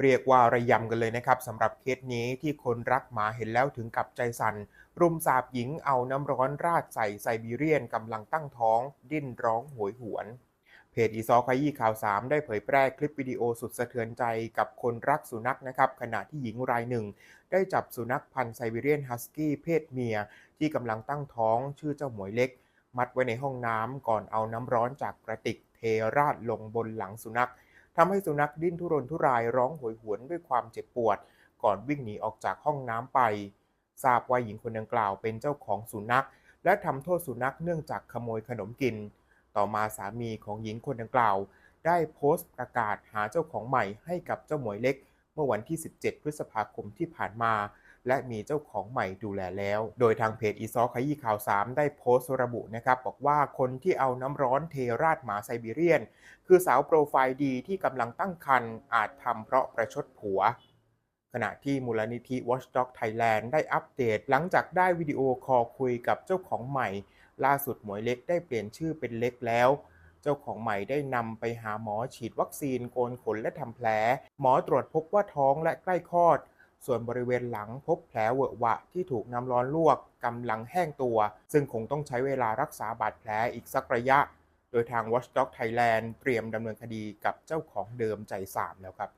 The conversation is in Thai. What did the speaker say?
เรียกว่าระยำกันเลยนะครับสำหรับเคสนี้ที่คนรักหมาเห็นแล้วถึงกับใจสั่นรุมสาบหญิงเอาน้ำร้อนราดใส่ไซบีเรียนกำลังตั้งท้อง ดิ้นร้องโหยหวน เพจอีซอขยี้ข่าว 3 ได้เผยแพร่คลิปวิดีโอสุดสะเทือนใจกับคนรักสุนัขนะครับขณะที่หญิงรายหนึ่ง ได้จับสุนัขพันธุ์ไซบีเรียนฮัสกี้เพศเมีย ที่กำลังตั้งท้องชื่อเจ้าหมวยเล็ก มัดไว้ในห้องน้ำก่อนเอาน้ำร้อนจากกระติกเทราดลงบนหลังสุนัข ทำให้สุนัขดิ้นทุรนทุรายร้องโหยหวนด้วยความเจ็บปวด ก่อนวิ่งหนีออกจากห้องน้ำไป ทราบว่าหญิงคนดังกล่าวเป็นเจ้าของสุนัข และทำโทษสุนัขเนื่องจากขโมยขนมกิน ต่อมาสามีของหญิงคนดังกล่าว ได้โพสต์ประกาศหาเจ้าของใหม่ให้กับเจ้าหมวยเล็ก เมื่อวันที่ 17 พฤษภาคมที่ผ่านมา และมีเจ้าของใหม่ดูแลแล้ว โดยทางเพจอีซอขยี้ข่าว 3 ได้โพสต์ระบุนะครับบอกว่าคนที่เอาน้ำร้อนเทราดหมาไซบีเรียน คือสาวโปรไฟล์ดีที่กำลังตั้งครรภ์อาจทำเพราะประชดผัวขณะที่มูลนิธิ Watchdog Thailand ได้อัปเดตหลังจากได้วิดีโอคอลคุยกับเจ้าของใหม่ ล่าสุดหมวยเล็กได้เปลี่ยนชื่อเป็นเล็กแล้ว เจ้าของใหม่ได้นำไปหาหมอฉีดวัคซีนโกนขนและทำแผล หมอตรวจพบว่าท้องและใกล้คลอด ส่วนบริเวณหลังพบแผลเวอะหวะที่ถูกน้ำร้อนลวกกำลังแห้งตัว ซึ่งคงต้องใช้เวลารักษาบาดแผลอีกสักระยะ โดยทาง Watchdog Thailand เตรียมดำเนินคดีกับเจ้าของเดิมใจสามแล้วครับ